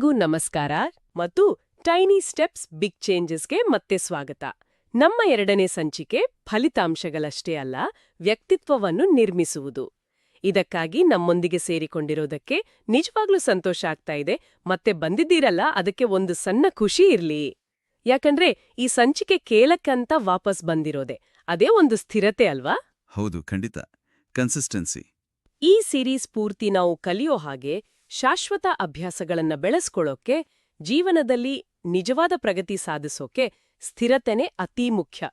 ಎಲ್ರಿಗೂ ನಮಸ್ಕಾರ ಮತ್ತು ಟೈನಿ ಸ್ಟೆಪ್ಸ್ ಬಿಗ್ ಚೇಂಜಸ್ಗೆ ಮತ್ತೆ ಸ್ವಾಗತ. ನಮ್ಮ ಎರಡನೇ ಸಂಚಿಕೆ ಫಲಿತಾಂಶಗಳಷ್ಟೇ ಅಲ್ಲ ವ್ಯಕ್ತಿತ್ವವನ್ನು ನಿರ್ಮಿಸುವುದು. ಇದಕ್ಕಾಗಿ ನಮ್ಮೊಂದಿಗೆ ಸೇರಿಕೊಂಡಿರೋದಕ್ಕೆ ನಿಜವಾಗ್ಲೂ ಸಂತೋಷ ಆಗ್ತಾ ಇದೆ. ಮತ್ತೆ ಬಂದಿದ್ದೀರಲ್ಲ ಅದಕ್ಕೆ ಒಂದು ಸಣ್ಣ ಖುಷಿ ಇರ್ಲಿ. ಯಾಕಂದ್ರೆ ಈ ಸಂಚಿಕೆ ಕೇಳಕ್ಕಂತ ವಾಪಸ್ ಬಂದಿರೋದೆ. ಅದೇ ಒಂದು ಸ್ಥಿರತೆ ಅಲ್ವಾ? ಹೌದು ಖಂಡಿತ. ಕನ್ಸಿಸ್ಟೆನ್ಸಿ ಈ ಸಿರೀಸ್ ಪೂರ್ತಿ ನಾವು ಕಲಿಯೋ ಹಾಗೆ ಶಾಶ್ವತ ಅಭ್ಯಾಸಗಳನ್ನ ಬೆಳೆಸ್ಕೊಳ್ಳೋಕೆ ಜೀವನದಲ್ಲಿ ನಿಜವಾದ ಪ್ರಗತಿ ಸಾಧಿಸೋಕೆ ಸ್ಥಿರತೆನೇ ಅತೀ ಮುಖ್ಯ.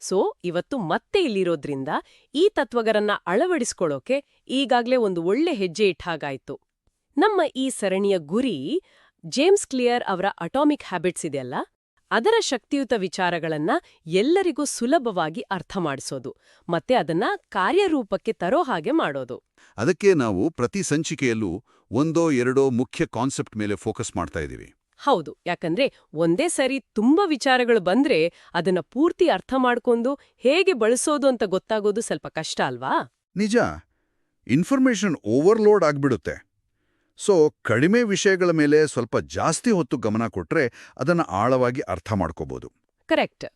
ಸೊ, ಇವತ್ತು ಮತ್ತೆ ಇಲ್ಲಿರೋದ್ರಿಂದ ಈ ತತ್ವಗಳನ್ನ ಅಳವಡಿಸ್ಕೊಳ್ಳೋಕೆ ಈಗಾಗ್ಲೇ ಒಂದು ಒಳ್ಳೆ ಹೆಜ್ಜೆ ಇಟ್ಟಾಗಾಯ್ತು. ನಮ್ಮ ಈ ಸರಣಿಯ ಗುರಿ ಜೇಮ್ಸ್ ಕ್ಲಿಯರ್ ಅವರ ಅಟಾಮಿಕ್ ಹ್ಯಾಬಿಟ್ಸ್ ಇದೆಯಲ್ಲ? ಅದರ ಶಕ್ತಿಯುತ ವಿಚಾರಗಳನ್ನ ಎಲ್ಲರಿಗೂ ಸುಲಭವಾಗಿ ಅರ್ಥ ಮಾಡಿಸೋದು, ಮತ್ತೆ ಅದನ್ನ ಕಾರ್ಯರೂಪಕ್ಕೆ ತರೋ ಹಾಗೆ ಮಾಡೋದು. ಅದಕ್ಕೆ ನಾವು ಪ್ರತಿ ಸಂಚಿಕೆಯಲ್ಲೂ ಒಂದೋ ಎರಡೋ ಮುಖ್ಯ ಕಾನ್ಸೆಪ್ಟ್ ಮೇಲೆ ಫೋಕಸ್ ಮಾಡ್ತಾ ಇದ್ದೀವಿ ಹೌದು ಯಾಕಂದ್ರೆ ಒಂದೇ ಸರಿ ತುಂಬಾ ವಿಚಾರಗಳು ಬಂದ್ರೆ ಅದನ್ನ ಪೂರ್ತಿ ಅರ್ಥ ಮಾಡ್ಕೊಂಡು ಹೇಗೆ ಬಳಸೋದು ಅಂತ ಗೊತ್ತಾಗೋದು ಸ್ವಲ್ಪ ಕಷ್ಟ ಅಲ್ವಾ? ನಿಜ. ಇನ್ಫಾರ್ಮೇಷನ್ ಓವರ್ಲೋಡ್ ಆಗ್ಬಿಡುತ್ತೆ. ಸೊ ಕಡಿಮೆ ವಿಷಯಗಳ ಮೇಲೆ ಸ್ವಲ್ಪ ಜಾಸ್ತಿ ಹೊತ್ತು ಗಮನ ಕೊಟ್ರೆ ಅದನ್ನ ಆಳವಾಗಿ ಅರ್ಥ ಮಾಡ್ಕೋಬಹುದು ಕರೆಕ್ಟ್.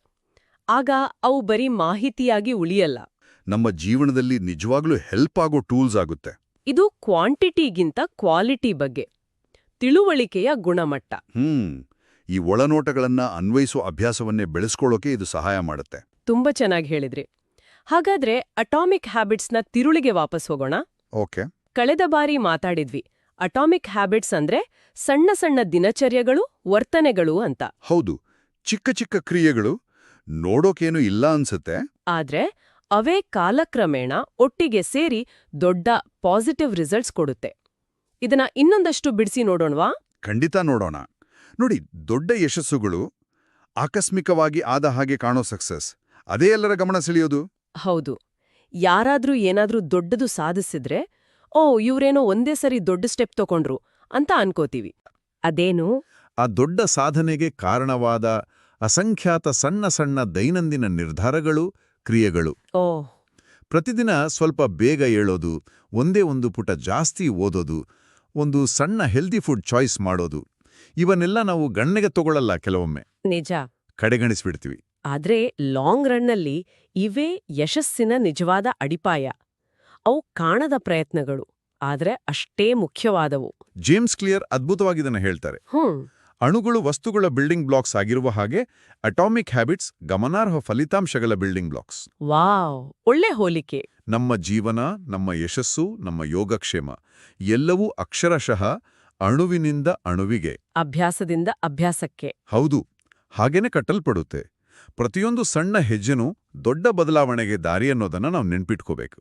ಆಗ ಅವು ಬರೀ ಮಾಹಿತಿಯಾಗಿ ಉಳಿಯಲ್ಲ. ನಮ್ಮ ಜೀವನದಲ್ಲಿ ನಿಜವಾಗ್ಲೂ ಹೆಲ್ಪ್ ಆಗೋ ಟೂಲ್ಸ್ ಆಗುತ್ತೆ. ಇದು ಕ್ವಾಂಟಿಟಿಗಿಂತ ಕ್ವಾಲಿಟಿ ಬಗ್ಗೆ ತಿಳುವಳಿಕೆಯ ಗುಣಮಟ್ಟ. ಹ್ಮ್ ಈ ಒಳನೋಟಗಳನ್ನ ಅನ್ವಯಿಸುವ ಅಭ್ಯಾಸವನ್ನೇ ಬೆಳೆಸ್ಕೊಳ್ಳೋಕೆ ಇದು ಸಹಾಯ ಮಾಡುತ್ತೆ. ತುಂಬಾ ಚೆನ್ನಾಗಿ ಹೇಳಿದ್ರಿ. ಹಾಗಾದ್ರೆ ಅಟಾಮಿಕ್ ಹ್ಯಾಬಿಟ್ಸ್ನ ತಿರುಳಿಗೆ ವಾಪಸ್ ಹೋಗೋಣ? ಓಕೆ. ಕಳೆದ ಬಾರಿ ಮಾತಾಡಿದ್ವಿ ಅಟಾಮಿಕ್ ಹ್ಯಾಬಿಟ್ಸ್ ಅಂದ್ರೆ ಸಣ್ಣ ಸಣ್ಣ ದಿನಚರ್ಯಗಳು ವರ್ತನೆಗಳು ಅಂತ. ಹೌದು ಚಿಕ್ಕ ಚಿಕ್ಕ ಕ್ರಿಯೆಗಳು ನೋಡೋಕೇನು ಇಲ್ಲ ಅನ್ಸುತ್ತೆ. ಆದ್ರೆ ಅವೇ ಕಾಲಕ್ರಮೇಣ ಒಟ್ಟಿಗೆ ಸೇರಿ ದೊಡ್ಡ ಪಾಸಿಟಿವ್ ರಿಸಲ್ಟ್ಸ್ ಕೊಡುತ್ತೆ. ಇದನ್ನ ಇನ್ನೊಂದಷ್ಟು ಬಿಡಿಸಿ ನೋಡೋಣವಾ? ಖಂಡಿತ ನೋಡೋಣ. ನೋಡಿ ದೊಡ್ಡ ಯಶಸ್ಸುಗಳು ಆಕಸ್ಮಿಕವಾಗಿ ಆದ ಹಾಗೆ ಕಾಣೋ ಸಕ್ಸಸ್. ಅದೇ ಎಲ್ಲರ ಗಮನ ಸೆಳೆಯೋದು? ಹೌದು. ಯಾರಾದ್ರೂ ಏನಾದ್ರೂ ದೊಡ್ಡದು ಸಾಧಿಸಿದ್ರೆ ಓ ಇವ್ರೇನೋ ಒಂದೇ ಸರಿ ದೊಡ್ಡ ಸ್ಟೆಪ್ ತಗೊಂಡ್ರು ಅಂತ ಅನ್ಕೋತೀವಿ. ಅದೇನು? ಆ ದೊಡ್ಡ ಸಾಧನೆಗೆ ಕಾರಣವಾದ ಅಸಂಖ್ಯಾತ ಸಣ್ಣ ಸಣ್ಣ ದೈನಂದಿನ ನಿರ್ಧಾರಗಳು ಕ್ರಿಯೆಗಳು. ಪ್ರತಿದಿನ ಸ್ವಲ್ಪ ಬೇಗ ಏಳೋದು ಒಂದೇ ಒಂದು ಪುಟ ಜಾಸ್ತಿ ಓದೋದು ಒಂದು ಸಣ್ಣ ಹೆಲ್ದಿ ಫುಡ್ ಚಾಯ್ಸ್ ಮಾಡೋದು ಇವನ್ನೆಲ್ಲ ನಾವು ಗಣ್ಣೆಗೆ ತಗೊಳ್ಳಲ್ಲ ಕೆಲವೊಮ್ಮೆ. ನಿಜ. ಕಡೆಗಣಿಸ್ಬಿಡ್ತೀವಿ. ಆದ್ರೆ ಲಾಂಗ್ ರನ್ನಲ್ಲಿ ಇವೇ ಯಶಸ್ಸಿನ ನಿಜವಾದ ಅಡಿಪಾಯ. ಅವು ಕಾಣದ ಪ್ರಯತ್ನಗಳು ಆದ್ರೆ ಅಷ್ಟೇ ಮುಖ್ಯವಾದವು. ಜೇಮ್ಸ್ ಕ್ಲಿಯರ್ ಅದ್ಭುತವಾಗಿದನ್ನ ಹೇಳ್ತಾರೆ. ಹ್ಮ್. ಅಣುಗಳು ವಸ್ತುಗಳ ಬಿಲ್ಡಿಂಗ್ ಬ್ಲಾಕ್ಸ್ ಆಗಿರುವ ಹಾಗೆ ಅಟಾಮಿಕ್ ಹ್ಯಾಬಿಟ್ಸ್ ಗಮನಾರ್ಹ ಫಲಿತಾಂಶಗಳ ಬಿಲ್ಡಿಂಗ್ ಬ್ಲಾಕ್ಸ್. ವಾವ್ ಒಳ್ಳೆ ಹೋಲಿಕೆ. ನಮ್ಮ ಜೀವನ ನಮ್ಮ ಯಶಸ್ಸು ನಮ್ಮ ಯೋಗಕ್ಷೇಮ ಎಲ್ಲವೂ ಅಕ್ಷರಶಃ ಅಣುವಿನಿಂದ ಅಣುವಿಗೆ. ಅಭ್ಯಾಸದಿಂದ ಅಭ್ಯಾಸಕ್ಕೆ. ಹೌದು ಹಾಗೇನೆ ಕಟ್ಟಲ್ಪಡುತ್ತೆ. ಪ್ರತಿಯೊಂದು ಸಣ್ಣ ಹೆಜ್ಜೆನೂ ದೊಡ್ಡ ಬದಲಾವಣೆಗೆ ದಾರಿ ಅನ್ನೋದನ್ನ ನಾವು ನೆನ್ಪಿಟ್ಕೋಬೇಕು.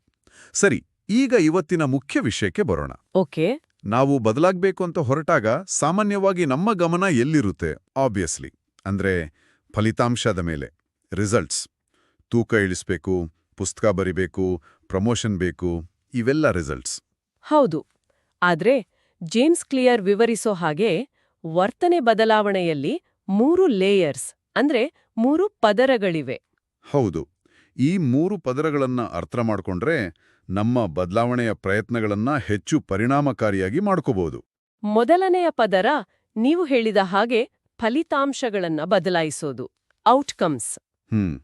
ಸರಿ ಈಗ ಇವತ್ತಿನ ಮುಖ್ಯ ವಿಷಯಕ್ಕೆ ಬರೋಣ. ಓಕೆ. ನಾವು ಬದಲಾಗಬೇಕು ಅಂತ ಹೊರಟಾಗ ಸಾಮಾನ್ಯವಾಗಿ ನಮ್ಮ ಗಮನ ಎಲ್ಲಿರುತ್ತೆ? ಆಬ್ವಿಯಸ್ಲಿ ಅಂದ್ರೆ ಫಲಿತಾಂಶದ ಮೇಲೆ. ರಿಸಲ್ಟ್ಸ್ ತೂಕ ಇಳಿಸ್ಬೇಕು ಪುಸ್ತಕ ಬರಿಬೇಕು ಪ್ರಮೋಷನ್ ಬೇಕು ಇವೆಲ್ಲ ರಿಸಲ್ಟ್ಸ್ ಹೌದು. ಆದರೆ ಜೇಮ್ಸ್ ಕ್ಲಿಯರ್ ವಿವರಿಸೋ ಹಾಗೆ ವರ್ತನೆ ಬದಲಾವಣೆಯಲ್ಲಿ ಮೂರು ಲೇಯರ್ಸ್ ಅಂದ್ರೆ ಮೂರು ಪದರಗಳಿವೆ. ಹೌದು. ಈ ಮೂರು ಪದರಗಳನ್ನು ಅರ್ಥ ಮಾಡಿಕೊಂಡ್ರೆ ನಮ್ಮ ಬದಲಾವಣೆಯ ಪ್ರಯತ್ನಗಳನ್ನು ಹೆಚ್ಚು ಪರಿಣಾಮಕಾರಿಯಾಗಿ ಮಾಡ್ಕೋಬಹುದು ಮೊದಲನೆಯ ಪದರ ನೀವು ಹೇಳಿದ ಹಾಗೆ ಫಲಿತಾಂಶಗಳನ್ನ ಬದಲಾಯಿಸೋದು ಔಟ್ಕಮ್ಸ್ ಹ್ಮ್.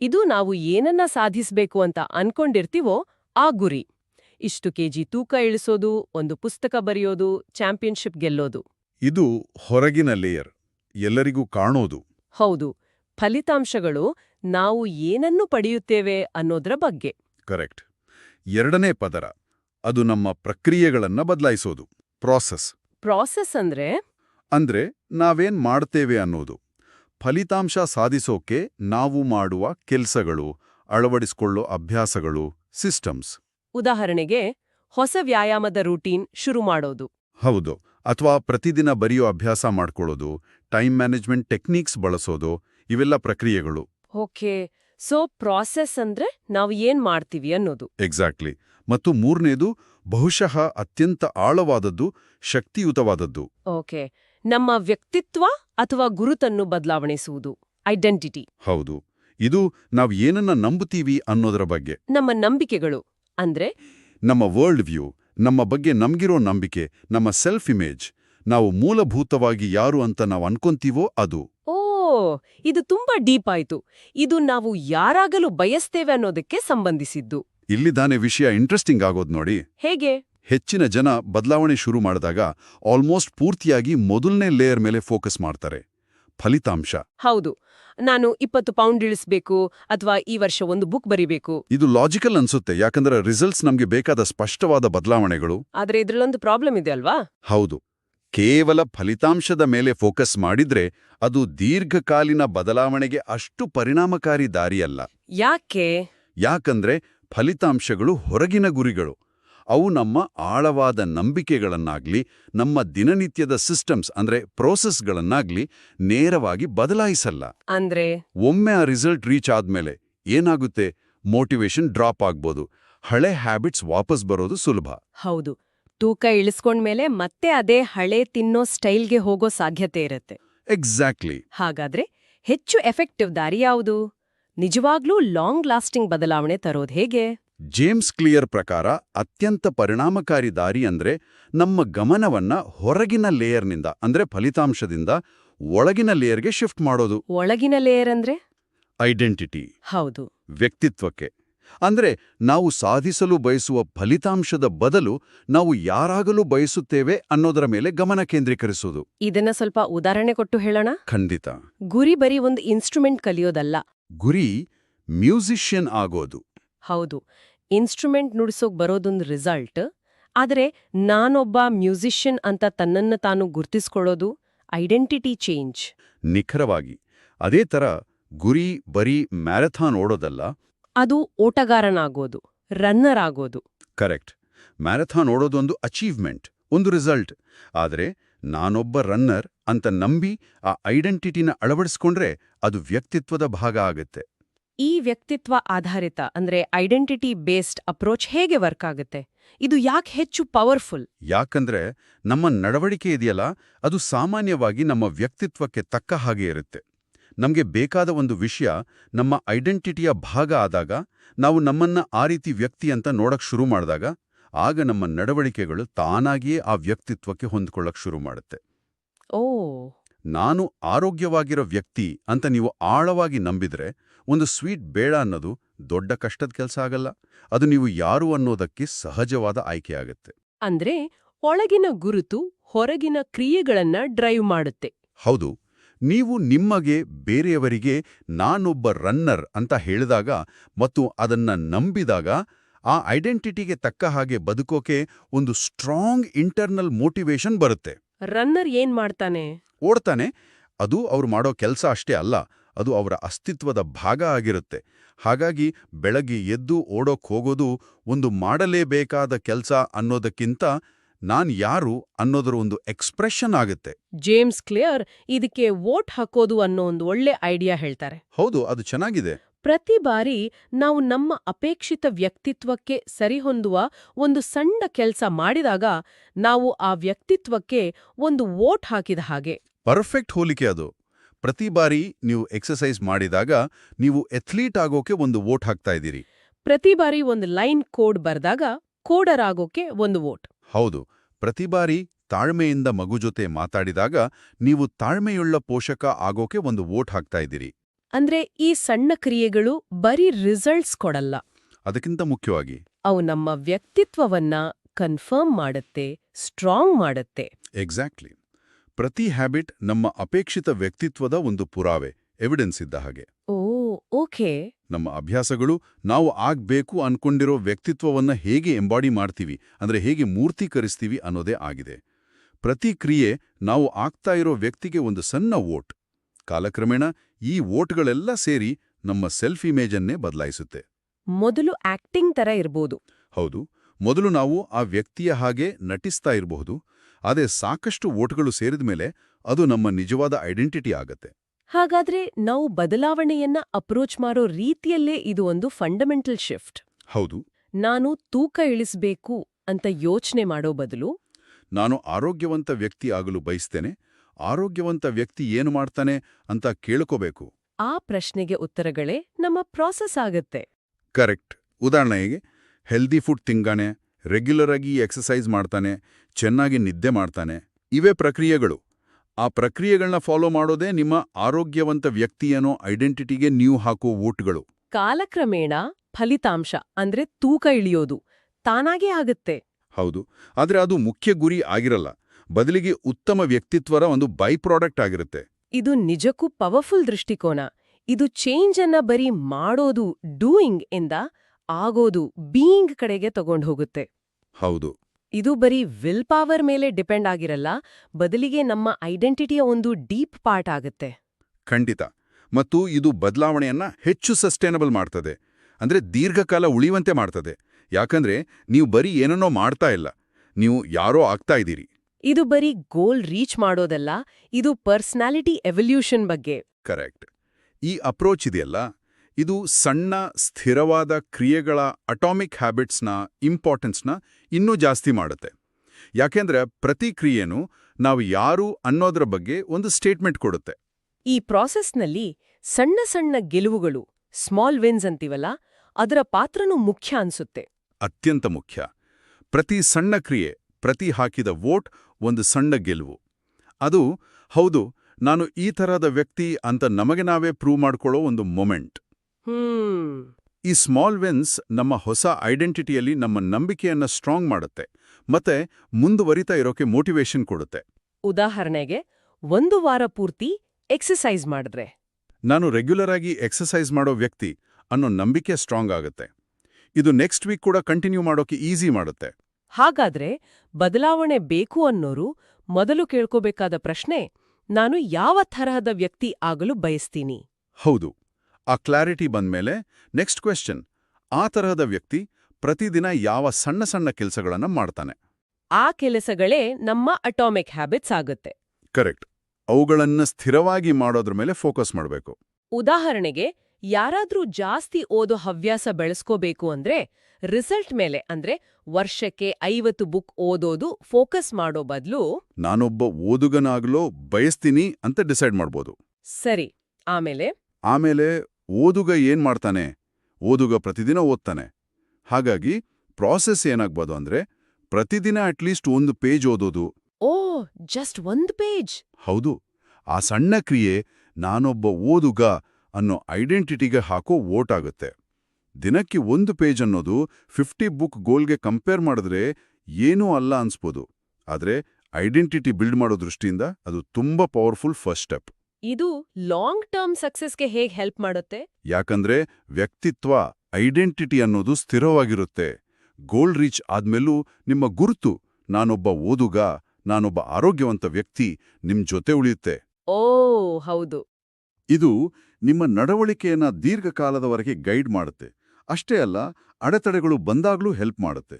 ಇದು ನಾವು ಏನನ್ನ ಸಾಧಿಸಬೇಕು ಅಂತ ಅನ್ಕೊಂಡಿರ್ತೀವೋ ಆ ಗುರಿ. ಇಷ್ಟು ಕೆಜಿ ತೂಕ ಇಳಿಸೋದು ಒಂದು ಪುಸ್ತಕ ಬರೆಯೋದು ಚಾಂಪಿಯನ್ಶಿಪ್ ಗೆಲ್ಲೋದು. ಇದು ಹೊರಗಿನ ಲೇಯರ್ ಎಲ್ಲರಿಗೂ ಕಾಣೋದು. ಹೌದು ಫಲಿತಾಂಶಗಳು ನಾವು ಏನನ್ನು ಪಡೆಯುತ್ತೇವೆ ಅನ್ನೋದ್ರ ಬಗ್ಗೆ. ಕರೆಕ್ಟ್. ಎರಡನೇ ಪದರ ಅದು ನಮ್ಮ ಪ್ರಕ್ರಿಯೆಗಳನ್ನ ಬದಲಾಯಿಸೋದು ಪ್ರಾಸೆಸ್ ಪ್ರಾಸೆಸ್ ಅಂದ್ರೆ? ಅಂದ್ರೆ ನಾವೇನ್ ಮಾಡ್ತೇವೆ ಅನ್ನೋದು. ಫಲಿತಾಂಶ ಸಾಧಿಸೋಕೆ ನಾವು ಮಾಡುವ ಕೆಲಸಗಳು ಅಳವಡಿಸಿಕೊಳ್ಳೋ ಅಭ್ಯಾಸಗಳು ಸಿಸ್ಟಮ್ಸ್ ಉದಾಹರಣೆಗೆ ಹೊಸ ವ್ಯಾಯಾಮದ ರೂಟೀನ್ ಶುರು ಮಾಡೋದು. ಹೌದು. ಅಥವಾ ಪ್ರತಿದಿನ ಬರೆಯೋ ಅಭ್ಯಾಸ ಮಾಡ್ಕೊಳ್ಳೋದು ಟೈಮ್ ಮ್ಯಾನೇಜ್ಮೆಂಟ್ ಟೆಕ್ನಿಕ್ಸ್ ಬಳಸೋದು ಇವೆಲ್ಲ ಪ್ರಕ್ರಿಯೆಗಳು. ಓಕೆ ಸೊ ಪ್ರಾಸೆಸ್ ಅಂದ್ರೆ ನಾವು ಏನ್ ಮಾಡ್ತೀವಿ ಅನ್ನೋದು. ಎಕ್ಸಾಕ್ಟ್ಲಿ ಮತ್ತು ಮೂರನೇದು ಬಹುಶಃ ಅತ್ಯಂತ ಆಳವಾದದ್ದು ಶಕ್ತಿಯುತವಾದದ್ದು. ಓಕೆ ನಮ್ಮ ವ್ಯಕ್ತಿತ್ವ ಅಥವಾ ಗುರುತನ್ನು ಬದಲಾವಣಿಸುವುದು ಐಡೆಂಟಿಟಿ. ಹೌದು. ಇದು ನಾವು ಏನನ್ನ ನಂಬುತ್ತೀವಿ ಅನ್ನೋದರ ಬಗ್ಗೆ. ನಮ್ಮ ನಂಬಿಕೆಗಳು ಅಂದ್ರೆ? ನಮ್ಮ ವರ್ಲ್ಡ್ ವ್ಯೂ ನಮ್ಮ ಬಗ್ಗೆ ನಮ್ಗಿರೋ ನಂಬಿಕೆ ನಮ್ಮ ಸೆಲ್ಫ್ ಇಮೇಜ್ ನಾವು ಮೂಲಭೂತವಾಗಿ ಯಾರು ಅಂತ ನಾವು ಅನ್ಕೊಂತೀವೋ ಅದು. ಓ ಇದು ತುಂಬಾ ಡೀಪ್ ಆಯ್ತು. ಇದು ನಾವು ಯಾರಾಗಲು ಬಯಸ್ತೇವೆ ಅನ್ನೋದಕ್ಕೆ ಸಂಬಂಧಿಸಿದ್ದು. ಇಲ್ಲಿದಾನೆ ವಿಷಯ ಇಂಟ್ರೆಸ್ಟಿಂಗ್ ಆಗೋದು ನೋಡಿ. ಹೇಗೆ? ಹೆಚ್ಚಿನ ಜನ ಬದಲಾವಣೆ ಶುರು ಮಾಡಿದಾಗ ಆಲ್ಮೋಸ್ಟ್ ಪೂರ್ತಿಯಾಗಿ ಮೊದಲನೇ ಲೇಯರ್ ಮೇಲೆ ಫೋಕಸ್ ಮಾಡ್ತಾರೆ. ಫಲಿತಾಂಶ. ಹೌದು. ನಾನು ಇಪ್ಪತ್ತು ಪೌಂಡ್ ಇಳಿಸ್ಬೇಕು ಅಥವಾ ಈ ವರ್ಷ ಒಂದು ಬುಕ್ ಬರಿಬೇಕು. ಇದು ಲಾಜಿಕಲ್ ಅನ್ಸುತ್ತೆ ಯಾಕಂದ್ರೆ ರಿಸಲ್ಟ್ಸ್ ನಮ್ಗೆ ಬೇಕಾದ ಸ್ಪಷ್ಟವಾದ ಬದಲಾವಣೆಗಳು. ಆದ್ರೆ ಇದ್ರಲ್ಲೊಂದು ಪ್ರಾಬ್ಲಮ್ ಇದೆ ಅಲ್ವಾ? ಹೌದು. ಕೇವಲ ಫಲಿತಾಂಶದ ಮೇಲೆ ಫೋಕಸ್ ಮಾಡಿದ್ರೆ ಅದು ದೀರ್ಘಕಾಲೀನ ಬದಲಾವಣೆಗೆ ಅಷ್ಟು ಪರಿಣಾಮಕಾರಿ ದಾರಿಯಲ್ಲ. ಯಾಕೆ? ಯಾಕಂದ್ರೆ ಫಲಿತಾಂಶಗಳು ಹೊರಗಿನ ಗುರಿಗಳು. ಅವು ನಮ್ಮ ಆಳವಾದ ನಂಬಿಕೆಗಳನ್ನಾಗ್ಲಿ ನಮ್ಮ ದಿನನಿತ್ಯದ ಸಿಸ್ಟಮ್ಸ್ ಅಂದ್ರೆ ಪ್ರೋಸೆಸ್ಗಳನ್ನಾಗ್ಲಿ ನೇರವಾಗಿ ಬದಲಾಯಿಸಲ್ಲ. ಅಂದ್ರೆ? ಒಮ್ಮೆ ಆ ರಿಸಲ್ಟ್ ರೀಚ್ ಆದ್ಮೇಲೆ ಏನಾಗುತ್ತೆ? ಮೋಟಿವೇಶನ್ ಡ್ರಾಪ್ ಆಗ್ಬೋದು. ಹಳೆ ಹ್ಯಾಬಿಟ್ಸ್ ವಾಪಸ್ ಬರೋದು ಸುಲಭ. ಹೌದು. ತೂಕ ಇಳಿಸ್ಕೊಂಡ್ಮೇಲೆ ಮತ್ತೆ ಅದೇ ಹಳೆ ತಿನ್ನೋ ಸ್ಟೈಲ್ಗೆ ಹೋಗೋ ಸಾಧ್ಯತೆ ಇರುತ್ತೆ. ಎಕ್ಸಾಕ್ಟ್ಲಿ ಹಾಗಾದ್ರೆ ಹೆಚ್ಚು ಎಫೆಕ್ಟಿವ್ ದಾರಿ ಯಾವುದು? ನಿಜವಾಗ್ಲೂ ಲಾಂಗ್ ಲಾಸ್ಟಿಂಗ್ ಬದಲಾವಣೆ ತರೋದು ಹೇಗೆ? ಜೇಮ್ಸ್ ಕ್ಲಿಯರ್ ಪ್ರಕಾರ ಅತ್ಯಂತ ಪರಿಣಾಮಕಾರಿ ದಾರಿ ಅಂದ್ರೆ ನಮ್ಮ ಗಮನವನ್ನ ಹೊರಗಿನ ಲೇಯರ್ನಿಂದ ಅಂದ್ರೆ ಫಲಿತಾಂಶದಿಂದ ಒಳಗಿನ ಲೇಯರ್ಗೆ ಶಿಫ್ಟ್ ಮಾಡೋದು. ಒಳಗಿನ ಲೇಯರ್ ಅಂದ್ರೆ? ಐಡೆಂಟಿಟಿ ಹೌದು. ವ್ಯಕ್ತಿತ್ವಕ್ಕೆ. ಅಂದ್ರೆ ನಾವು ಸಾಧಿಸಲು ಬಯಸುವ ಫಲಿತಾಂಶದ ಬದಲು ನಾವು ಯಾರಾಗಲು ಬಯಸುತ್ತೇವೆ ಅನ್ನೋದರ ಮೇಲೆ ಗಮನ ಕೇಂದ್ರೀಕರಿಸುವುದು. ಇದನ್ನ ಸ್ವಲ್ಪ ಉದಾಹರಣೆ ಕೊಟ್ಟು ಹೇಳೋಣ? ಖಂಡಿತ. ಗುರಿ ಬರೀ ಒಂದು ಇನ್ಸ್ಟ್ರೂಮೆಂಟ್ ಕಲಿಯೋದಲ್ಲ. ಗುರಿ ಮ್ಯೂಸಿಷಿಯನ್ ಆಗೋದು. ಹೌದು. ಇನ್ಸ್ಟ್ರೂಮೆಂಟ್ ನುಡಿಸೋಕ್ ಬರೋದೊಂದು ರಿಸಲ್ಟ್ ಆದರೆ ನಾನೊಬ್ಬ ಮ್ಯೂಸಿಷಿಯನ್ ಅಂತ ತನ್ನನ್ನು ತಾನು ಗುರ್ತಿಸ್ಕೊಳ್ಳೋದು ಐಡೆಂಟಿಟಿ ಚೇಂಜ್. ನಿಖರವಾಗಿ. ಅದೇ ಥರ ಗುರಿ ಬರೀ ಮ್ಯಾರಥಾನ್ ಓಡೋದಲ್ಲ ಅದು ಓಟಗಾರನಾಗೋದು ರನ್ನರ್ ಆಗೋದು. ಕರೆಕ್ಟ್ ಮ್ಯಾರಥಾನ್ ಓಡೋದು ಒಂದು ಅಚೀವ್ಮೆಂಟ್ ಒಂದು ರಿಸಲ್ಟ್ ಆದರೆ ನಾನೊಬ್ಬ ರನ್ನರ್ ಅಂತ ನಂಬಿ ಆ ಐಡೆಂಟಿಟಿನ ಅಳವಡಿಸ್ಕೊಂಡ್ರೆ ಅದು ವ್ಯಕ್ತಿತ್ವದ ಭಾಗ ಆಗುತ್ತೆ. ಈ ವ್ಯಕ್ತಿತ್ವ ಆಧಾರಿತ ಅಂದ್ರೆ ಐಡೆಂಟಿಟಿ ಬೇಸ್ಡ್ ಅಪ್ರೋಚ್ ಹೇಗೆ ವರ್ಕ್ ಆಗುತ್ತೆ? ಇದು ಯಾಕೆ ಹೆಚ್ಚು ಪವರ್ಫುಲ್ ಯಾಕಂದ್ರೆ ನಮ್ಮ ನಡವಳಿಕೆ ಇದೆಯಲ್ಲ ಅದು ಸಾಮಾನ್ಯವಾಗಿ ನಮ್ಮ ವ್ಯಕ್ತಿತ್ವಕ್ಕೆ ತಕ್ಕ ಹಾಗೆ ಇರುತ್ತೆ. ನಮಗೆ ಬೇಕಾದ ಒಂದು ವಿಷಯ ನಮ್ಮ ಐಡೆಂಟಿಟಿಯ ಭಾಗ ಆದಾಗ ನಾವು ನಮ್ಮನ್ನ ಆ ರೀತಿ ವ್ಯಕ್ತಿ ಅಂತ ನೋಡಕ್ ಶುರು ಮಾಡಿದಾಗ ಆಗ ನಮ್ಮ ನಡವಳಿಕೆಗಳು ತಾನಾಗಿಯೇ ಆ ವ್ಯಕ್ತಿತ್ವಕ್ಕೆ ಹೊಂದ್ಕೊಳ್ಳಕ್ ಶುರು ಮಾಡುತ್ತೆ. ಓ. ನಾನು ಆರೋಗ್ಯವಾಗಿರೋ ವ್ಯಕ್ತಿ ಅಂತ ನೀವು ಆಳವಾಗಿ ನಂಬಿದ್ರೆ ಒಂದು ಸ್ವೀಟ್ ಬೇಡ ಅನ್ನೋದು ದೊಡ್ಡ ಕಷ್ಟದ ಕೆಲಸ ಆಗಲ್ಲ. ಅದು ನೀವು ಯಾರು ಅನ್ನೋದಕ್ಕೆ ಸಹಜವಾದ ಆಯ್ಕೆಯಾಗತ್ತೆ. ಅಂದ್ರೆ ಒಳಗಿನ ಗುರುತು ಹೊರಗಿನ ಕ್ರಿಯೆಗಳನ್ನ ಡ್ರೈವ್ ಮಾಡುತ್ತೆ. ಹೌದು. ನೀವು ನಿಮಗೆ ಬೇರೆಯವರಿಗೆ ನಾನೊಬ್ಬ ರನ್ನರ್ ಅಂತ ಹೇಳಿದಾಗ ಮತ್ತು ಅದನ್ನ ನಂಬಿದಾಗ ಆ ಐಡೆಂಟಿಟಿಗೆ ತಕ್ಕ ಹಾಗೆ ಬದುಕೋಕೆ ಒಂದು ಸ್ಟ್ರಾಂಗ್ ಇಂಟರ್ನಲ್ ಮೋಟಿವೇಶನ್ ಬರುತ್ತೆ. ರನ್ನರ್ ಏನ್ ಮಾಡ್ತಾನೆ? ಓಡ್ತಾನೆ. ಅದು ಅವ್ರು ಮಾಡೋ ಕೆಲಸ ಅಷ್ಟೇ ಅಲ್ಲ ಅದು ಅವರ ಅಸ್ತಿತ್ವದ ಭಾಗ ಆಗಿರುತ್ತೆ. ಹಾಗಾಗಿ ಬೆಳಗ್ಗೆ ಎದ್ದು ಓಡೋಕ್ ಹೋಗೋದು ಒಂದು ಮಾಡಲೇಬೇಕಾದ ಕೆಲಸ ಅನ್ನೋದಕ್ಕಿಂತ ನಾನ್ ಯಾರು ಅನ್ನೋದರ ಒಂದು ಎಕ್ಸ್ಪ್ರೆಷನ್ ಆಗುತ್ತೆ. ಜೇಮ್ಸ್ ಕ್ಲಿಯರ್ ಇದಕ್ಕೆ ವೋಟ್ ಹಾಕೋದು ಅನ್ನೋ ಒಂದು ಒಳ್ಳೆ ಐಡಿಯಾ ಹೇಳ್ತಾರೆ. ಹೌದು ಅದು ಚೆನ್ನಾಗಿದೆ. ಪ್ರತಿ ಬಾರಿ ನಾವು ನಮ್ಮ ಅಪೇಕ್ಷಿತ ವ್ಯಕ್ತಿತ್ವಕ್ಕೆ ಸರಿಹೊಂದುವ ಒಂದು ಸಣ್ಣ ಕೆಲಸ ಮಾಡಿದಾಗ ನಾವು ಆ ವ್ಯಕ್ತಿತ್ವಕ್ಕೆ ಒಂದು ವೋಟ್ ಹಾಕಿದ ಹಾಗೆ. ಪರ್ಫೆಕ್ಟ್ ಹೋಲಿಕೆ ಅದು. ಪ್ರತಿ ಬಾರಿ ನೀವು ಎಕ್ಸಸೈಸ್ ಮಾಡಿದಾಗ ನೀವು ಎಥ್ಲೀಟ್ ಆಗೋಕೆ ಒಂದು ವೋಟ್ ಹಾಕ್ತಾ ಇದ್ದೀರಿ. ಪ್ರತಿ ಬಾರಿ ಒಂದು ಲೈನ್ ಕೋಡ್ ಬರೆದಾಗ ಕೋಡರ್ ಆಗೋಕೆ ಒಂದು ವೋಟ್ ಹೌದು. ಪ್ರತಿ ಬಾರಿ ತಾಳ್ಮೆಯಿಂದ ಮಗು ಜೊತೆ ಮಾತಾಡಿದಾಗ ನೀವು ತಾಳ್ಮೆಯುಳ್ಳ ಪೋಷಕ ಆಗೋಕೆ ಒಂದು ವೋಟ್ ಹಾಕ್ತಾ ಇದ್ದೀರಿ. ಅಂದ್ರೆ ಈ ಸಣ್ಣ ಕ್ರಿಯೆಗಳು ಬರೀ ರಿಸಲ್ಟ್ಸ್ ಕೊಡಲ್ಲ. ಅದಕ್ಕಿಂತ ಮುಖ್ಯವಾಗಿ. ಅವು ನಮ್ಮ ವ್ಯಕ್ತಿತ್ವವನ್ನ ಕನ್ಫರ್ಮ್ ಮಾಡುತ್ತೆ ಸ್ಟ್ರಾಂಗ್ ಮಾಡುತ್ತೆ. ಎಕ್ಸಾಕ್ಟ್ಲಿ. ಪ್ರತಿ ಹ್ಯಾಬಿಟ್ ನಮ್ಮ ಅಪೇಕ್ಷಿತ ವ್ಯಕ್ತಿತ್ವದ ಒಂದು ಪುರಾವೆ ಎವಿಡೆನ್ಸ್ ಇದ್ದ ಹಾಗೆ. Oh okay. ನಮ್ಮ ಅಭ್ಯಾಸಗಳು ನಾವು ಆಗ್ಬೇಕು ಅನ್ಕೊಂಡಿರೋ ವ್ಯಕ್ತಿತ್ವವನ್ನ ಹೇಗೆ ಎಂಬಾಡಿ ಮಾಡ್ತೀವಿ ಅಂದ್ರೆ ಹೇಗೆ ಮೂರ್ತೀಕರಿಸ್ತೀವಿ ಅನ್ನೋದೇ ಆಗಿದೆ. ಪ್ರತಿಕ್ರಿಯೆ ನಾವು ಆಗ್ತಾ ಇರೋ ವ್ಯಕ್ತಿಗೆ ಒಂದು ಸಣ್ಣ ವೋಟ್. ಕಾಲಕ್ರಮೇಣ ಈ ವೋಟ್ಗಳೆಲ್ಲ ಸೇರಿ ನಮ್ಮ ಸೆಲ್ಫ್ ಇಮೇಜನ್ನೇ ಬದಲಾಯಿಸುತ್ತೆ. ಮೊದಲು ಆಕ್ಟಿಂಗ್ ತರ ಇರಬಹುದು ಹೌದು ಮೊದಲು ನಾವು ಆ ವ್ಯಕ್ತಿಯ ಹಾಗೆ ನಟಿಸ್ತಾ ಇರಬಹುದು ಅದೇ ಸಾಕಷ್ಟು ವೋಟ್ಗಳು ಸೇರಿದ ಮೇಲೆ ಅದು ನಮ್ಮ ನಿಜವಾದ ಐಡೆಂಟಿಟಿ ಆಗತ್ತೆ. ಹಾಗಾದ್ರೆ ನಾವು ಬದಲಾವಣೆಯನ್ನ ಅಪ್ರೋಚ್ ಮಾಡೋ ರೀತಿಯಲ್ಲೇ ಇದು ಒಂದು ಫಂಡಮೆಂಟಲ್ ಶಿಫ್ಟ್. ಹೌದು. ನಾನು ತೂಕ ಇಳಿಸಬೇಕು ಅಂತ ಯೋಚನೆ ಮಾಡೋ ಬದಲು ನಾನು ಆರೋಗ್ಯವಂತ ವ್ಯಕ್ತಿ ಆಗಲು ಬಯಸ್ತೇನೆ ಆರೋಗ್ಯವಂತ ವ್ಯಕ್ತಿ ಏನು ಮಾಡ್ತಾನೆ ಅಂತ ಕೇಳ್ಕೋಬೇಕು. ಆ ಪ್ರಶ್ನೆಗೆ ಉತ್ತರಗಳೇ ನಮ್ಮ ಪ್ರಾಸೆಸ್ ಆಗತ್ತೆ. ಕರೆಕ್ಟ್. ಉದಾಹರಣೆಗೆ ಹೆಲ್ದಿ ಫುಡ್ ತಿಂಗಾನೆ ರೆಗ್ಯುಲರ್ ಆಗಿ ಎಕ್ಸಸೈಸ್ ಮಾಡ್ತಾನೆ ಚೆನ್ನಾಗಿ ನಿದ್ದೆ ಮಾಡ್ತಾನೆ ಇವೇ ಪ್ರಕ್ರಿಯೆಗಳು. ಆ ಪ್ರಕ್ರಿಯೆಗಳನ್ನ ಫಾಲೋ ಮಾಡೋದೇ ನಿಮ್ಮ ಆರೋಗ್ಯವಂತ ವ್ಯಕ್ತಿಯನೋ ಐಡೆಂಟಿಟಿಗೆ ನೀವು ಹಾಕುವ ವೋಟ್ಗಳು. ಕಾಲಕ್ರಮೇಣ ಫಲಿತಾಂಶ ಅಂದ್ರೆ ತೂಕ ಇಳಿಯೋದು ತಾನಾಗೇ ಆಗುತ್ತೆ. ಹೌದು. ಆದ್ರೆ ಅದು ಮುಖ್ಯ ಗುರಿ ಆಗಿರಲ್ಲ. ಬದಲಿಗೆ ಉತ್ತಮ ವ್ಯಕ್ತಿತ್ವರ ಒಂದು ಬೈ ಪ್ರಾಡಕ್ಟ್ ಆಗಿರುತ್ತೆ. ಇದು ನಿಜಕ್ಕೂ ಪವರ್ಫುಲ್ ದೃಷ್ಟಿಕೋನ. ಇದು ಚೇಂಜ್ ಅನ್ನ ಬರೀ ಮಾಡೋದು ಡೂಯಿಂಗ್ ಇಂದ ಆಗೋದು ಬೀಯಿಂಗ್ ಕಡೆಗೆ ತಗೊಂಡು ಹೋಗುತ್ತೆ. ಹೌದು. ಇದು ಬರೀ ವಿಲ್ ಪವರ್ ಮೇಲೆ ಡಿಪೆಂಡ್ ಆಗಿರಲ್ಲ ಬದಲಿಗೆ ನಮ್ಮ ಐಡೆಂಟಿಟಿಯ ಒಂದು ಡೀಪ್ ಪಾರ್ಟ್ ಆಗುತ್ತೆ. ಖಂಡಿತ. ಮತ್ತು ಇದು ಬದಲಾವಣೆಯನ್ನ ಹೆಚ್ಚು ಸಸ್ಟೈನಬಲ್ ಮಾಡ್ತದೆ. ಅಂದ್ರೆ ದೀರ್ಘಕಾಲ ಉಳಿಯುವಂತೆ ಮಾಡ್ತದೆ. ಯಾಕಂದ್ರೆ ನೀವು ಬರೀ ಏನನ್ನೋ ಮಾಡ್ತಾ ಇಲ್ಲ. ನೀವು ಯಾರೋ ಆಗ್ತಾ ಇದ್ದೀರಿ. ಇದು ಬರೀ ಗೋಲ್ ರೀಚ್ ಮಾಡೋದಲ್ಲ ಇದು ಪರ್ಸನಾಲಿಟಿ ಎವಲ್ಯೂಷನ್ ಬಗ್ಗೆ. ಕರೆಕ್ಟ್ ಈ ಅಪ್ರೋಚ್ ಇದೆಯಲ್ಲ ಇದು ಸಣ್ಣ ಸ್ಥಿರವಾದ ಕ್ರಿಯೆಗಳ ಅಟಾಮಿಕ್ ಹ್ಯಾಬಿಟ್ಸ್ನ ಇಂಪಾರ್ಟೆನ್ಸ್ನ ಇನ್ನೂ ಜಾಸ್ತಿ ಮಾಡುತ್ತೆ. ಯಾಕೆಂದ್ರೆ ಪ್ರತಿ ಕ್ರಿಯೆನೂ ನಾವು ಯಾರು ಅನ್ನೋದ್ರ ಬಗ್ಗೆ ಒಂದು ಸ್ಟೇಟ್ಮೆಂಟ್ ಕೊಡುತ್ತೆ. ಈ ಪ್ರಾಸೆಸ್ನಲ್ಲಿ ಸಣ್ಣ ಸಣ್ಣ ಗೆಲುವುಗಳು ಸ್ಮಾಲ್ ವಿನ್ಸ್ ಅಂತೀವಲ್ಲ ಅದರ ಪಾತ್ರನೂ ಮುಖ್ಯ ಅನ್ಸುತ್ತೆ. ಅತ್ಯಂತ ಮುಖ್ಯ. ಪ್ರತಿ ಸಣ್ಣ ಕ್ರಿಯೆ ಪ್ರತಿ ಹಾಕಿದ ವೋಟ್ ಒಂದು ಸಣ್ಣ ಗೆಲುವು. ಅದು ಹೌದು ನಾನು ಈ ಥರದ ವ್ಯಕ್ತಿ ಅಂತ ನಮಗೆ ನಾವೇ ಪ್ರೂವ್ ಮಾಡ್ಕೊಳ್ಳೋ ಒಂದು ಮೊಮೆಂಟ್ ಹ್ಮ್. ಈ ಸ್ಮಾಲ್ ವಿನ್ಸ್ ನಮ್ಮ ಹೊಸ ಐಡೆಂಟಿಟಿಯಲ್ಲಿ ನಮ್ಮ ನಂಬಿಕೆಯನ್ನು ಸ್ಟ್ರಾಂಗ್ ಮಾಡುತ್ತೆ ಮತ್ತೆ ಮುಂದುವರಿತಾ ಇರೋಕೆ ಮೋಟಿವೇಶನ್ ಕೊಡುತ್ತೆ. ಉದಾಹರಣೆಗೆ ಒಂದು ವಾರ ಪೂರ್ತಿ ಎಕ್ಸಸೈಸ್ ಮಾಡಿದ್ರೆ. ನಾನು ರೆಗ್ಯುಲರ್ ಆಗಿ ಎಕ್ಸಸೈಸ್ ಮಾಡೋ ವ್ಯಕ್ತಿ ಅನ್ನೋ ನಂಬಿಕೆ ಸ್ಟ್ರಾಂಗ್ ಆಗುತ್ತೆ. ಇದು ನೆಕ್ಸ್ಟ್ ವೀಕ್ ಕೂಡ ಕಂಟಿನ್ಯೂ ಮಾಡೋಕೆ ಈಸಿ ಮಾಡುತ್ತೆ. ಹಾಗಾದ್ರೆ ಬದಲಾವಣೆ ಬೇಕು ಅನ್ನೋರು ಮೊದಲು ಕೇಳ್ಕೋಬೇಕಾದ ಪ್ರಶ್ನೆ ನಾನು ಯಾವ ತರಹದ ವ್ಯಕ್ತಿ ಆಗಲು ಬಯಸ್ತೀನಿ? ಹೌದು. ಆ ಕ್ಲಾರಿಟಿ ಬಂದ್ಮೇಲೆ ನೆಕ್ಸ್ಟ್ ಕ್ವೆಶ್ಚನ್ ಆ ತರಹದ ವ್ಯಕ್ತಿ ಪ್ರತಿದಿನ ಯಾವ ಸಣ್ಣ ಸಣ್ಣ ಕೆಲಸಗಳನ್ನು ಮಾಡ್ತಾನೆ? ಆ ಕೆಲಸಗಳೇ ನಮ್ಮ ಅಟಾಮಿಕ್ ಹ್ಯಾಬಿಟ್ಸ್ ಆಗುತ್ತೆ. ಕರೆಕ್ಟ್ ಅವುಗಳನ್ನು ಸ್ಥಿರವಾಗಿ ಮಾಡೋದ್ರ ಮೇಲೆ ಫೋಕಸ್ ಮಾಡಬೇಕು. ಉದಾಹರಣೆಗೆ ಯಾರಾದ್ರೂ ಜಾಸ್ತಿ ಓದೋ ಹವ್ಯಾಸ ಬೆಳೆಸ್ಕೋಬೇಕು ಅಂದ್ರೆ ರಿಸಲ್ಟ್ ಮೇಲೆ ಅಂದ್ರೆ ವರ್ಷಕ್ಕೆ ಐವತ್ತು ಬುಕ್ ಓದೋದು ಫೋಕಸ್ ಮಾಡೋ ಬದಲು ನಾನೊಬ್ಬ ಓದುಗನಾಗ್ಲೋ ಬಯಸ್ತೀನಿ ಅಂತ ಡಿಸೈಡ್ ಮಾಡ್ಬೋದು. ಸರಿ ಆಮೇಲೆ? ಆಮೇಲೆ ಓದುಗ ಏನ್ ಮಾಡ್ತಾನೆ? ಓದುಗ ಪ್ರತಿದಿನ ಓದ್ತಾನೆ. ಹಾಗಾಗಿ ಪ್ರಾಸೆಸ್ ಏನಾಗ್ಬೋದು ಅಂದ್ರೆ ಪ್ರತಿದಿನ ಅಟ್ಲೀಸ್ಟ್ ಒಂದು ಪೇಜ್ ಓದೋದು. ಓ ಜಸ್ಟ್ ಒಂದು ಪೇಜ್ ಹೌದು. ಆ ಸಣ್ಣ ಕ್ರಿಯೆ ನಾನೊಬ್ಬ ಓದುಗ ಅನ್ನೋ ಐಡೆಂಟಿಟಿಗೆ ಹಾಕೋ ವೋಟ್ ಆಗುತ್ತೆ. ದಿನಕ್ಕೆ ಒಂದು ಪೇಜ್ ಅನ್ನೋದು ಫಿಫ್ಟಿ ಬುಕ್ ಗೋಲ್ಗೆ ಕಂಪೇರ್ ಮಾಡಿದ್ರೆ ಏನೂ ಅಲ್ಲ ಅನ್ಸ್ಬೋದು. ಆದ್ರೆ ಐಡೆಂಟಿಟಿ ಬಿಲ್ಡ್ ಮಾಡೋ ದೃಷ್ಟಿಯಿಂದ ಅದು ತುಂಬಾ ಪವರ್ಫುಲ್ ಫಸ್ಟ್ ಸ್ಟೆಪ್ ಇದು ಲಾಂಗ್ ಟರ್ಮ್ ಸಕ್ಸಸ್ಗೆ ಹೇಗೆ ಹೆಲ್ಪ್ ಮಾಡುತ್ತೆ? ಯಾಕಂದ್ರೆ ವ್ಯಕ್ತಿತ್ವ ಐಡೆಂಟಿಟಿ ಅನ್ನೋದು ಸ್ಥಿರವಾಗಿರುತ್ತೆ. ಗೋಲ್ ರೀಚ್ ಆದ್ಮೇಲೂ ನಿಮ್ಮ ಗುರುತು ನಾನೊಬ್ಬ ಓದುಗ ನಾನೊಬ್ಬ ಆರೋಗ್ಯವಂತ ವ್ಯಕ್ತಿ ನಿಮ್ ಜೊತೆ ಉಳಿಯುತ್ತೆ. ಓ ಹೌದು. ಇದು ನಿಮ್ಮ ನಡವಳಿಕೆಯನ್ನ ದೀರ್ಘಕಾಲದವರೆಗೆ ಗೈಡ್ ಮಾಡುತ್ತೆ. ಅಷ್ಟೇ ಅಲ್ಲ ಅಡೆತಡೆಗಳು ಬಂದಾಗ್ಲೂ ಹೆಲ್ಪ್ ಮಾಡುತ್ತೆ.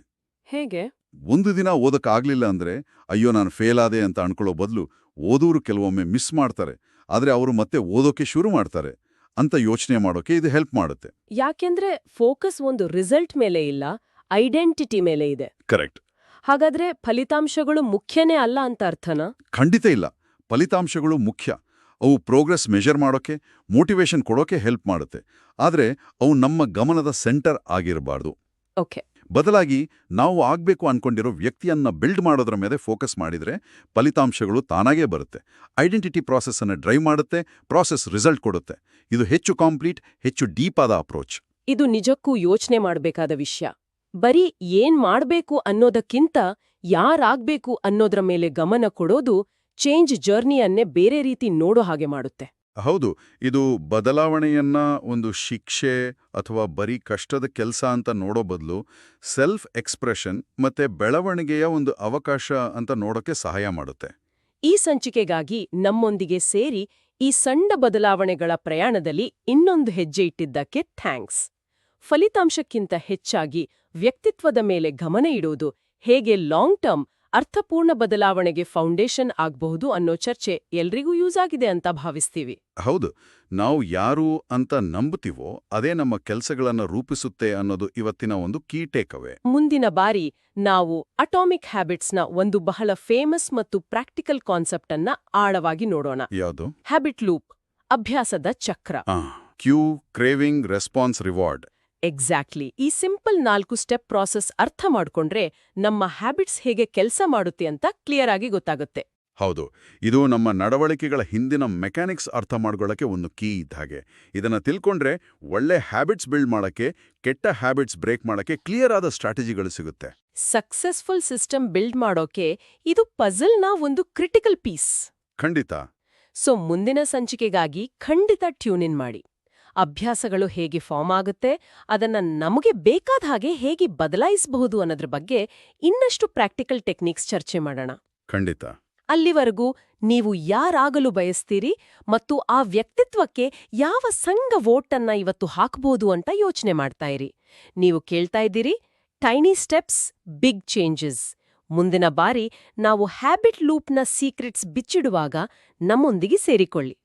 ಹೇಗೆ? ಒಂದು ದಿನ ಓದಕ್ಕಾಗ್ಲಿಲ್ಲ ಅಂದ್ರೆ ಅಯ್ಯೋ ನಾನು ಫೇಲ್ ಆದೆ ಅಂತ ಅನ್ಕೊಳ್ಳೋ ಬದಲು ಓದೋರು ಕೆಲವೊಮ್ಮೆ ಮಿಸ್ ಮಾಡ್ತಾರೆ. ಆದ್ರೆ ಅವರು ಮತ್ತೆ ಓದೋಕೆ ಶುರು ಮಾಡ್ತಾರೆ ಅಂತ ಯೋಚನೆ ಮಾಡೋಕೆ ಇದು ಹೆಲ್ಪ್ ಮಾಡುತ್ತೆ. ಯಾಕೆಂದ್ರೆ ಫೋಕಸ್ ಒಂದು ರಿಸಲ್ಟ್ ಮೇಲೆ ಇಲ್ಲ ಐಡೆಂಟಿಟಿ ಮೇಲೆ ಇದೆ. ಕರೆಕ್ಟ್ ಹಾಗಾದ್ರೆ ಫಲಿತಾಂಶಗಳು ಮುಖ್ಯನೇ ಅಲ್ಲ ಅಂತ ಅರ್ಥನಾ? ಖಂಡಿತ ಇಲ್ಲ. ಫಲಿತಾಂಶಗಳು ಮುಖ್ಯ. ಅವು ಪ್ರೋಗ್ರೆಸ್ ಮೆಜರ್ ಮಾಡೋಕೆ ಮೋಟಿವೇಶನ್ ಕೊಡೋಕೆ ಹೆಲ್ಪ್ ಮಾಡುತ್ತೆ. ಆದರೆ ಅವು ನಮ್ಮ ಗಮನದ ಸೆಂಟರ್ ಆಗಿರಬಾರ್ದು. ಓಕೆ ಬದಲಾಗಿ ನಾವು ಆಗಬೇಕು ಅನ್ಕೊಂಡಿರೋ ವ್ಯಕ್ತಿಯನ್ನ ಬಿಲ್ಡ್ ಮಾಡೋದ್ರ ಮೇಲೆ ಫೋಕಸ್ ಮಾಡಿದ್ರೆ ಫಲಿತಾಂಶಗಳು ತಾನಾಗೇ ಬರುತ್ತೆ. ಐಡೆಂಟಿಟಿ ಪ್ರಾಸೆಸ್ಸನ್ನು ಡ್ರೈವ್ ಮಾಡುತ್ತೆ ಪ್ರಾಸೆಸ್ ರಿಸಲ್ಟ್ ಕೊಡುತ್ತೆ. ಇದು ಹೆಚ್ಚು ಕಾಂಪ್ಲೀಟ್ ಹೆಚ್ಚು ಡೀಪ್ ಆದ ಅಪ್ರೋಚ್ ಇದು ನಿಜಕ್ಕೂ ಯೋಚನೆ ಮಾಡಬೇಕಾದ ವಿಷಯ. ಬರೀ ಏನ್ ಮಾಡ್ಬೇಕು ಅನ್ನೋದಕ್ಕಿಂತ ಯಾರಾಗ್ಬೇಕು ಅನ್ನೋದ್ರ ಮೇಲೆ ಗಮನ ಕೊಡೋದು ಚೇಂಜ್ ಜರ್ನಿಯನ್ನೇ ಬೇರೆ ರೀತಿ ನೋಡೋ ಹಾಗೆ ಮಾಡುತ್ತೆ. ಹೌದು, ಇದು ಬದಲಾವಣೆಯನ್ನ ಒಂದು ಶಿಕ್ಷೆ ಅಥವಾ ಬರೀ ಕಷ್ಟದ ಕೆಲಸ ಅಂತ ನೋಡೋ ಬದಲು ಸೆಲ್ಫ್ ಎಕ್ಸ್ಪ್ರೆಷನ್ ಮತ್ತೆ ಬೆಳವಣಿಗೆಯ ಒಂದು ಅವಕಾಶ ಅಂತ ನೋಡೋಕೆ ಸಹಾಯ ಮಾಡುತ್ತೆ. ಈ ಸಂಚಿಕೆಗಾಗಿ ನಮ್ಮೊಂದಿಗೆ ಸೇರಿ ಈ ಸಣ್ಣ ಬದಲಾವಣೆಗಳ ಪ್ರಯಾಣದಲ್ಲಿ ಇನ್ನೊಂದು ಹೆಜ್ಜೆ ಇಟ್ಟಿದ್ದಕ್ಕೆ ಥ್ಯಾಂಕ್ಸ್. ಫಲಿತಾಂಶಕ್ಕಿಂತ ಹೆಚ್ಚಾಗಿ ವ್ಯಕ್ತಿತ್ವದ ಮೇಲೆ ಗಮನ ಇಡೋದು ಹೇಗೆ ಲಾಂಗ್ ಟರ್ಮ್ ಅರ್ಥಪೂರ್ಣ ಬದಲಾವಣೆಗೆ ಫೌಂಡೇಶನ್ ಆಗಬಹುದು ಅನ್ನೋ ಚರ್ಚೆ ಎಲ್ರಿಗೂ ಯೂಸ್ ಆಗಿದೆ ಅಂತ ಭಾವಿಸ್ತೀವಿ. ಹೌದು. ನಾವು ಯಾರು ಅಂತ ನಂಬುತ್ತೀವೋ ಅದೇ ನಮ್ಮ ಕೆಲಸಗಳನ್ನು ರೂಪಿಸುತ್ತೆ ಅನ್ನೋದು ಇವತ್ತಿನ ಒಂದು ಕೀ ಟೇಕವೇ. ಮುಂದಿನ ಬಾರಿ ನಾವು ಅಟಾಮಿಕ್ ಹ್ಯಾಬಿಟ್ಸ್ನ ಒಂದು ಬಹಳ ಫೇಮಸ್ ಮತ್ತು ಪ್ರಾಕ್ಟಿಕಲ್ ಕಾನ್ಸೆಪ್ಟ್ ಅನ್ನ ಆಳವಾಗಿ ನೋಡೋಣ. ಯಾವುದು? ಹ್ಯಾಬಿಟ್ ಲೂಪ್ ಅಭ್ಯಾಸದ ಚಕ್ರ. Cue craving response reward. Exactly ಈ ಸಿಂಪಲ್ ನಾಲ್ಕು ಸ್ಟೆಪ್ ಪ್ರಾಸೆಸ್ ಅರ್ಥ ಮಾಡ್ಕೊಂಡ್ರೆ ನಮ್ಮ ಹ್ಯಾಬಿಟ್ಸ್ ಹೇಗೆ ಕೆಲಸ ಮಾಡುತ್ತೆ ಅಂತ ಕ್ಲಿಯರ್ ಆಗಿ ಗೊತ್ತಾಗುತ್ತೆ. ಹೌದು. ಇದು ನಮ್ಮ ನಡವಳಿಕೆಗಳ ಹಿಂದಿನ ಮೆಕ್ಯಾನಿಕ್ಸ್ ಅರ್ಥ ಮಾಡ್ಕೊಳ್ಳೋಕೆ ಒಂದು ಕೀ ಇದ್ದ ಹಾಗೆ. ಇದನ್ನ ತಿಳ್ಕೊಂಡ್ರೆ ಒಳ್ಳೆ ಹ್ಯಾಬಿಟ್ಸ್ ಬಿಲ್ಡ್ ಮಾಡೋಕ್ಕೆ ಕೆಟ್ಟ ಹ್ಯಾಬಿಟ್ಸ್ ಬ್ರೇಕ್ ಮಾಡೋಕ್ಕೆ ಕ್ಲಿಯರ್ ಆದ ಸ್ಟ್ರಾಟಜಿಗಳು ಸಿಗುತ್ತೆ. ಸಕ್ಸಸ್ಫುಲ್ ಸಿಸ್ಟಮ್ ಬಿಲ್ಡ್ ಮಾಡೋಕೆ ಇದು ಪಜಲ್ನ ಒಂದು ಕ್ರಿಟಿಕಲ್ ಪೀಸ್ ಖಂಡಿತ. ಸೊ ಮುಂದಿನ ಸಂಚಿಕೆಗಾಗಿ ಖಂಡಿತ ಟ್ಯೂನ್ ಇನ್ ಮಾಡಿ. ಅಭ್ಯಾಸಗಳು ಹೇಗೆ ಫಾರ್ಮ್ ಆಗುತ್ತೆ ಅದನ್ನ ನಮಗೆ ಬೇಕಾದ ಹಾಗೆ ಹೇಗೆ ಬದಲಾಯಿಸಬಹುದು ಅನ್ನೋದ್ರ ಬಗ್ಗೆ ಇನ್ನಷ್ಟು ಪ್ರಾಕ್ಟಿಕಲ್ ಟೆಕ್ನಿಕ್ಸ್ ಚರ್ಚೆ ಮಾಡೋಣ. ಖಂಡಿತ. ಅಲ್ಲಿವರೆಗೂ ನೀವು ಯಾರಾಗಲು ಬಯಸ್ತೀರಿ ಮತ್ತು ಆ ವ್ಯಕ್ತಿತ್ವಕ್ಕೆ ಯಾವ ಸಂಘ ವೋಟನ್ನ ಇವತ್ತು ಹಾಕಬಹುದು ಅಂತ ಯೋಚನೆ ಮಾಡ್ತಾ ಇರಿ. ನೀವು ಕೇಳ್ತಾ ಇದ್ದೀರಿ ಟೈನಿ ಸ್ಟೆಪ್ಸ್ ಬಿಗ್ ಚೇಂಜಸ್ ಮುಂದಿನ ಬಾರಿ ನಾವು ಹ್ಯಾಬಿಟ್ ಲೂಪ್ನ ಸೀಕ್ರೆಟ್ಸ್ ಬಿಚ್ಚಿಡುವಾಗ ನಮ್ಮೊಂದಿಗೆ ಸೇರಿಕೊಳ್ಳಿ.